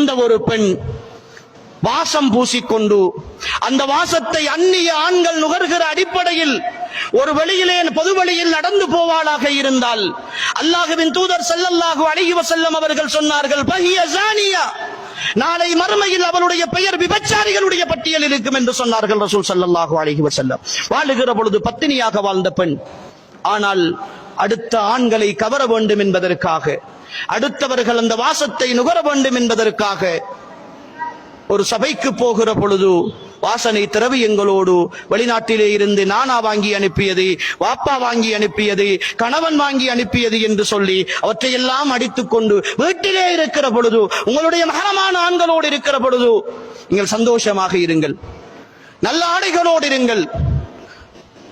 எந்த ஒரு பெண் வாசம் பூசிக்கொண்டு அந்த வாசத்தை அந்நிய ஆண்கள் நுகர்கிற அடிப்படையில் ஒரு வெளியிலே பொது வழியில் நடந்து போவாளாக இருந்தால் அல்லாஹுவின் தூதர் ஸல்லல்லாஹு அழகி வசல்லம் அவர்கள் சொன்னார்கள் பஹிய ஜானியா நாளை மறுமையில் அவளுடைய பெயர் விபச்சாரிகளுடைய பட்டியலில் இருக்கும் என்று சொன்னார்கள் ரசூல் ஸல்லல்லாஹு அழகி வசல்லம் வாழுகிற பொழுது பத்தினியாக வாழ்ந்த பெண். ஆனால் அடுத்த ஆண்களை கவர வேண்டும் என்பதற்காக அடுத்தவர்கள் அந்த வாசத்தை நுகர வேண்டும் என்பதற்காக ஒரு சபைக்கு போகிற பொழுது வாசனை திரவியங்களோடு வெளிநாட்டிலே இருந்து நானா வாங்கி அனுப்பியது வாப்பா வாங்கி அனுப்பியது கணவன் வாங்கி அனுப்பியது என்று சொல்லி அவற்றையெல்லாம் அடித்துக் கொண்டு வீட்டிலே இருக்கிற பொழுது உங்களுடைய மகனமான ஆண்களோடு இருக்கிற பொழுது நீங்கள் சந்தோஷமாக இருங்கள். நல்ல ஆடைகளோடு இருங்கள்.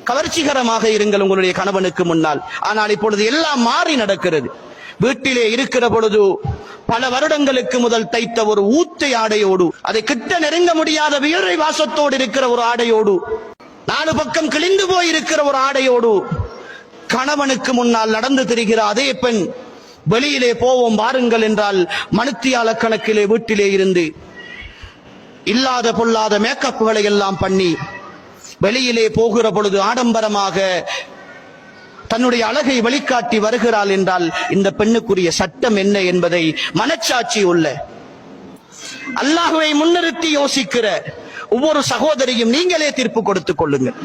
கவர்ச்சிகரமாக இருங்கள் உங்களுடைய கணவனுக்கு முன்னால். ஆனால் இப்பொழுது எல்லாம் மாறி நடக்கிறது. வீட்டிலே இருக்கிற பொழுது பல வருடங்களுக்கு முதல் தைத்த ஒரு ஊத்தை ஆடையோடு அதை கிட்ட நெருங்க முடியாத வியரை வாசத்தோடு இருக்கிற ஒரு ஆடையோடு நாலு பக்கம் கிழிந்து போய் இருக்கிற ஒரு ஆடையோடு கணவனுக்கு முன்னால் நடந்து திரிகிற அதே பெண் வெளியிலே போவோம் வாருங்கள் என்றால் மனுத்தியால கணக்கிலே வீட்டிலே இருந்து இல்லாத பொல்லாத மேக்கப்புகளை எல்லாம் பண்ணி வெளியிலே போகிற பொழுது ஆடம்பரமாக தன்னுடைய அழகை வழிகாட்டி வருகிறாள் என்றால் இந்த பெண்ணுக்குரிய சட்டம் என்ன என்பதை மனச்சாட்சி உள்ள அல்லாஹுவை முன்னிறுத்தி யோசிக்கிற ஒவ்வொரு சகோதரியும் நீங்களே தீர்ப்பு கொடுத்துக் கொள்ளுங்கள்.